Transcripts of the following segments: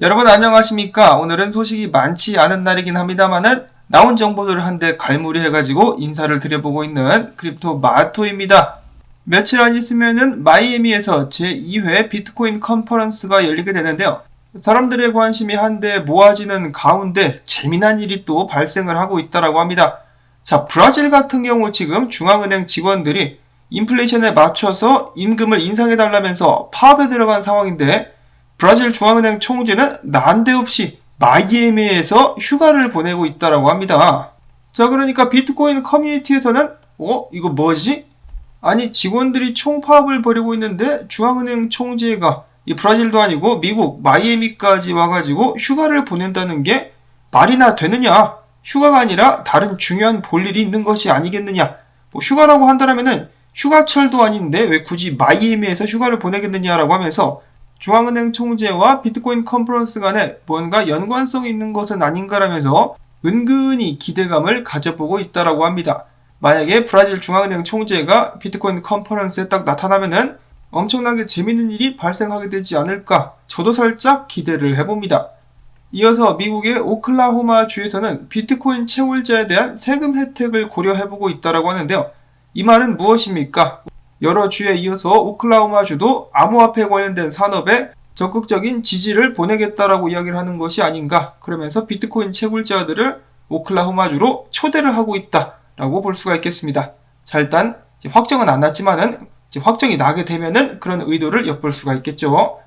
여러분 안녕하십니까? 오늘은 소식이 많지 않은 날이긴 합니다만은 나온 정보들을 한데 갈무리 해가지고 인사를 드려보고 있는 크립토 마토입니다. 며칠 안 있으면은 마이애미에서 제2회 비트코인 컨퍼런스가 열리게 되는데요. 사람들의 관심이 한데 모아지는 가운데 재미난 일이 또 발생을 하고 있다라고 합니다. 자, 브라질 같은 경우 지금 중앙은행 직원들이 인플레이션에 맞춰서 임금을 인상해달라면서 파업에 들어간 상황인데 브라질 중앙은행 총재는 난데없이 마이애미에서 휴가를 보내고 있다라고 합니다. 자, 그러니까 비트코인 커뮤니티에서는 어? 이거 뭐지? 아니 직원들이 총파업을 벌이고 있는데 중앙은행 총재가 이 브라질도 아니고 미국 마이애미까지 와가지고 휴가를 보낸다는 게 말이나 되느냐? 휴가가 아니라 다른 중요한 볼일이 있는 것이 아니겠느냐? 뭐 휴가라고 한다면은 휴가철도 아닌데 왜 굳이 마이애미에서 휴가를 보내겠느냐라고 하면서 중앙은행 총재와 비트코인 컨퍼런스 간에 뭔가 연관성이 있는 것은 아닌가라면서 은근히 기대감을 가져보고 있다라고 합니다. 만약에 브라질 중앙은행 총재가 비트코인 컨퍼런스에 딱 나타나면은 엄청나게 재밌는 일이 발생하게 되지 않을까 저도 살짝 기대를 해봅니다. 이어서 미국의 오클라호마 주에서는 비트코인 채굴자에 대한 세금 혜택을 고려해보고 있다라고 하는데요. 이 말은 무엇입니까? 여러 주에 이어서 오클라호마 주도 암호화폐 관련된 산업에 적극적인 지지를 보내겠다라고 이야기를 하는 것이 아닌가. 그러면서 비트코인 채굴자들을 오클라호마 주로 초대를 하고 있다라고 볼 수가 있겠습니다. 자, 일단 확정은 안 났지만은 확정이 나게 되면은 그런 의도를 엿볼 수가 있겠죠.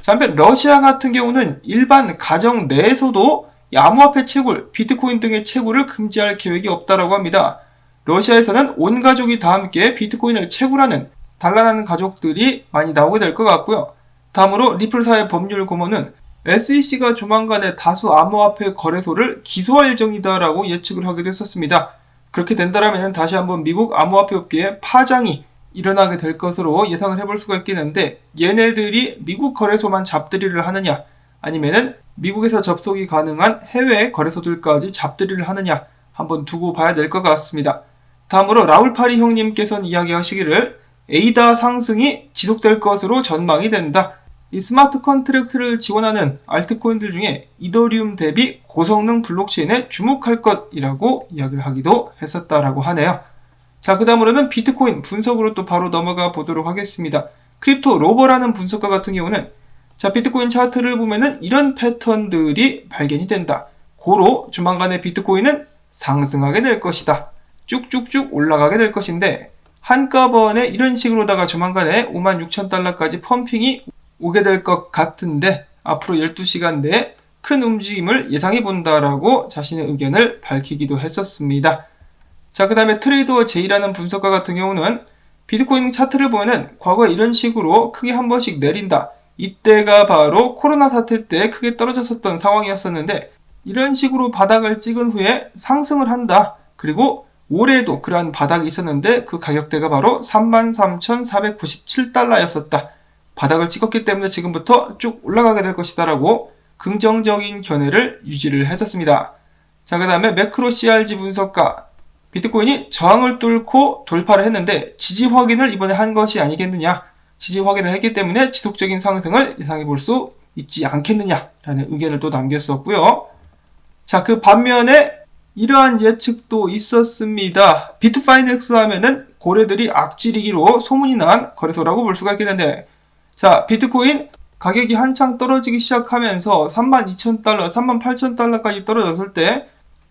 자, 한편 러시아 같은 경우는 일반 가정 내에서도 암호화폐 채굴, 비트코인 등의 채굴을 금지할 계획이 없다라고 합니다. 러시아에서는 온 가족이 다 함께 비트코인을 채굴하는 단란한 가족들이 많이 나오게 될 것 같고요. 다음으로 리플사의 법률 고문은 SEC가 조만간에 다수 암호화폐 거래소를 기소할 예정이다라고 예측을 하기도 했었습니다. 그렇게 된다면 다시 한번 미국 암호화폐 업계에 파장이 일어나게 될 것으로 예상을 해볼 수가 있겠는데 얘네들이 미국 거래소만 잡들이를 하느냐 아니면은 미국에서 접속이 가능한 해외 거래소들까지 잡들이를 하느냐 한번 두고 봐야 될 것 같습니다. 다음으로 라울파리 형님께서는 이야기하시기를 에이다 상승이 지속될 것으로 전망이 된다. 이 스마트 컨트랙트를 지원하는 알트코인들 중에 이더리움 대비 고성능 블록체인에 주목할 것이라고 이야기를 하기도 했었다라고 하네요. 자, 그 다음으로는 비트코인 분석으로 또 바로 넘어가 보도록 하겠습니다. 크립토 로버라는 분석가 같은 경우는 자, 비트코인 차트를 보면은 이런 패턴들이 발견이 된다. 고로 조만간에 비트코인은 상승하게 될 것이다. 쭉쭉쭉 올라가게 될 것인데 한꺼번에 이런 식으로다가 조만간에 5만 6천 달러까지 펌핑이 오게 될 것 같은데 앞으로 12시간 내에 큰 움직임을 예상해 본다라고 자신의 의견을 밝히기도 했었습니다. 자, 그 다음에 트레이더 제이라는 분석가 같은 경우는 비트코인 차트를 보면은 과거에 이런 식으로 크게 한 번씩 내린다. 이때가 바로 코로나 사태 때 크게 떨어졌었던 상황이었었는데 이런 식으로 바닥을 찍은 후에 상승을 한다. 그리고 올해도 그러한 바닥이 있었는데 그 가격대가 바로 33,497달러였었다. 바닥을 찍었기 때문에 지금부터 쭉 올라가게 될 것이다라고 긍정적인 견해를 유지를 했었습니다. 자, 그 다음에 매크로 CRG 분석가 비트코인이 저항을 뚫고 돌파를 했는데 지지 확인을 이번에 한 것이 아니겠느냐. 지지 확인을 했기 때문에 지속적인 상승을 예상해 볼 수 있지 않겠느냐라는 의견을 또 남겼었고요. 자, 그 반면에 이러한 예측도 있었습니다. 비트파이넥스 하면은 고래들이 악질이기로 소문이 난 거래소라고 볼 수가 있겠는데 자 비트코인 가격이 한창 떨어지기 시작하면서 32,000달러, 38,000달러까지 떨어졌을 때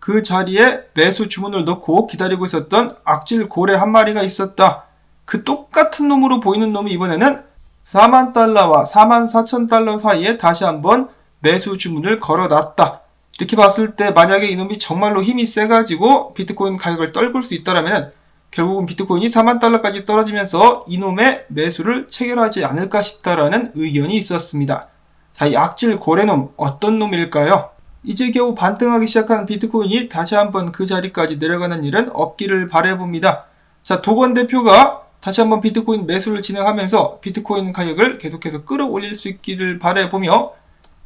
그 자리에 매수 주문을 넣고 기다리고 있었던 악질 고래 한 마리가 있었다. 그 똑같은 놈으로 보이는 놈이 이번에는 4만 달러와 4만 4천 달러 사이에 다시 한번 매수 주문을 걸어놨다. 이렇게 봤을 때 만약에 이놈이 정말로 힘이 세가지고 비트코인 가격을 떨굴 수 있다면 결국은 비트코인이 4만 달러까지 떨어지면서 이놈의 매수를 체결하지 않을까 싶다라는 의견이 있었습니다. 자, 이 악질 고래놈 어떤 놈일까요? 이제 겨우 반등하기 시작한 비트코인이 다시 한번 그 자리까지 내려가는 일은 없기를 바래봅니다. 자, 도건 대표가 다시 한번 비트코인 매수를 진행하면서 비트코인 가격을 계속해서 끌어올릴 수 있기를 바래보며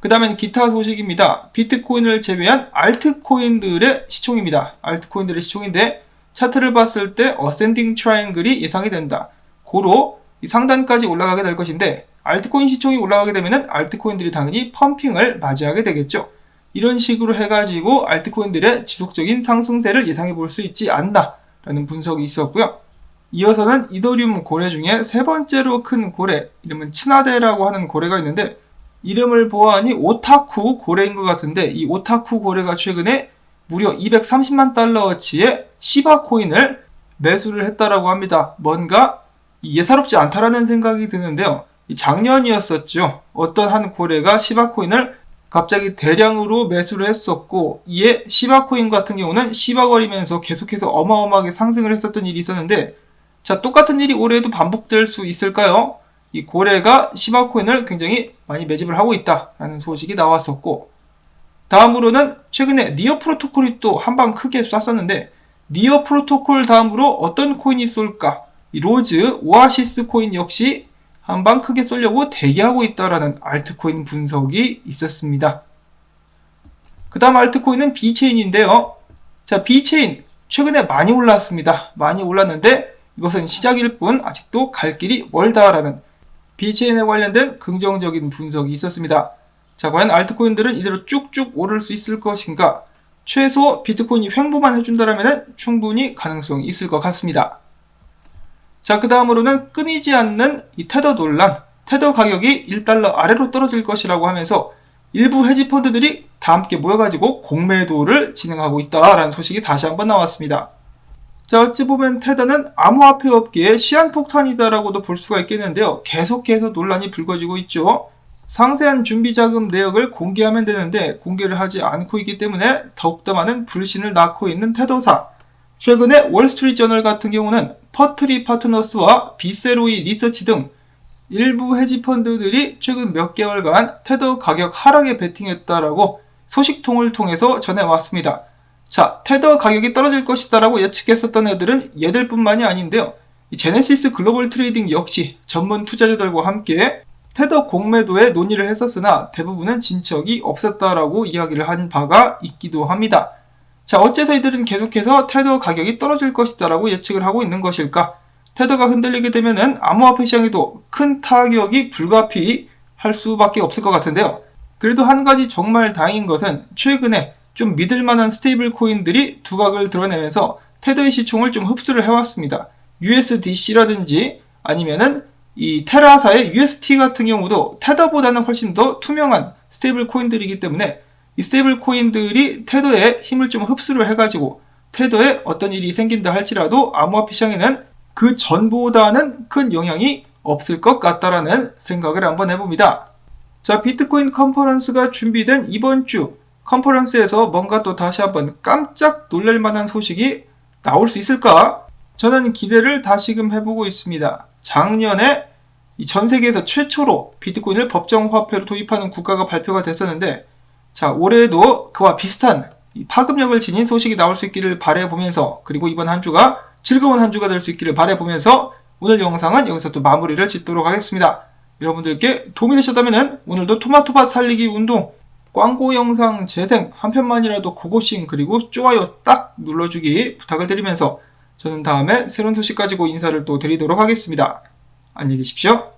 그 다음엔 기타 소식입니다. 비트코인을 제외한 알트코인들의 시총입니다. 알트코인들의 시총인데 차트를 봤을 때 어센딩 트라이앵글이 예상이 된다. 고로 상단까지 올라가게 될 것인데 알트코인 시총이 올라가게 되면은 알트코인들이 당연히 펌핑을 맞이하게 되겠죠. 이런 식으로 해가지고 알트코인들의 지속적인 상승세를 예상해 볼 수 있지 않나라는 분석이 있었고요. 이어서는 이더리움 고래 중에 세 번째로 큰 고래, 이름은 친화대라고 하는 고래가 있는데 이름을 보아하니 오타쿠 고래인 것 같은데 이 오타쿠 고래가 최근에 무려 230만 달러어치의 시바 코인을 매수를 했다라고 합니다. 뭔가 예사롭지 않다라는 생각이 드는데요. 이 작년이었었죠. 어떤 한 고래가 시바 코인을 갑자기 대량으로 매수를 했었고 이에 시바 코인 같은 경우는 시바거리면서 계속해서 어마어마하게 상승을 했었던 일이 있었는데 자 똑같은 일이 올해도 반복될 수 있을까요? 이 고래가 시바 코인을 굉장히 많이 매집을 하고 있다라는 소식이 나왔었고 다음으로는 최근에 니어 프로토콜이 또 한 방 크게 쐈었는데 니어 프로토콜 다음으로 어떤 코인이 쏠까? 이 로즈 오아시스 코인 역시 한 방 크게 쏠려고 대기하고 있다라는 알트코인 분석이 있었습니다. 그 다음 알트코인은 비체인인데요. 자, 비체인 최근에 많이 올랐습니다. 많이 올랐는데 이것은 시작일 뿐 아직도 갈 길이 멀다라는 비체인에 관련된 긍정적인 분석이 있었습니다. 자, 과연 알트코인들은 이대로 쭉쭉 오를 수 있을 것인가? 최소 비트코인이 횡보만 해준다면 충분히 가능성이 있을 것 같습니다. 자, 그 다음으로는 끊이지 않는 이 테더 논란. 테더 가격이 1달러 아래로 떨어질 것이라고 하면서 일부 헤지펀드들이 다 함께 모여가지고 공매도를 진행하고 있다라는 소식이 다시 한번 나왔습니다. 자, 어찌 보면 테더는 암호화폐 업계의 시한폭탄이다라고도 볼 수가 있겠는데요. 계속해서 논란이 불거지고 있죠. 상세한 준비 자금 내역을 공개하면 되는데 공개를 하지 않고 있기 때문에 더욱더 많은 불신을 낳고 있는 테더사. 최근에 월스트리트 저널 같은 경우는 퍼트리 파트너스와 비세로이 리서치 등 일부 헤지펀드들이 최근 몇 개월간 테더 가격 하락에 베팅했다라고 소식통을 통해서 전해왔습니다. 자, 테더 가격이 떨어질 것이다라고 예측했었던 애들은 얘들뿐만이 아닌데요. 이 제네시스 글로벌 트레이딩 역시 전문 투자자들과 함께 테더 공매도에 논의를 했었으나 대부분은 진척이 없었다라고 이야기를 한 바가 있기도 합니다. 자, 어째서 이들은 계속해서 테더 가격이 떨어질 것이다라고 예측을 하고 있는 것일까? 테더가 흔들리게 되면은 암호화폐 시장에도 큰 타격이 불가피할 수밖에 없을 것 같은데요. 그래도 한 가지 정말 다행인 것은 최근에 좀 믿을 만한 스테이블 코인들이 두각을 드러내면서 테더의 시총을 좀 흡수를 해왔습니다. USDC라든지 아니면은 이 테라사의 UST 같은 경우도 테더보다는 훨씬 더 투명한 스테이블 코인들이기 때문에 이 스테이블 코인들이 테더에 힘을 좀 흡수를 해가지고 테더에 어떤 일이 생긴다 할지라도 암호화폐 시장에는 그 전보다는 큰 영향이 없을 것 같다라는 생각을 한번 해봅니다. 자, 비트코인 컨퍼런스가 준비된 이번 주 컨퍼런스에서 뭔가 또 다시 한번 깜짝 놀랄 만한 소식이 나올 수 있을까? 저는 기대를 다시금 해보고 있습니다. 작년에 전 세계에서 최초로 비트코인을 법정 화폐로 도입하는 국가가 발표가 됐었는데, 자, 올해도 그와 비슷한 파급력을 지닌 소식이 나올 수 있기를 바래보면서, 그리고 이번 한 주가 즐거운 한 주가 될 수 있기를 바래보면서, 오늘 영상은 여기서 또 마무리를 짓도록 하겠습니다. 여러분들께 도움이 되셨다면 오늘도 토마토밭 살리기 운동 광고 영상 재생 한 편만이라도 고고싱 그리고 좋아요 딱 눌러주기 부탁을 드리면서 저는 다음에 새로운 소식 가지고 인사를 또 드리도록 하겠습니다. 안녕히 계십시오.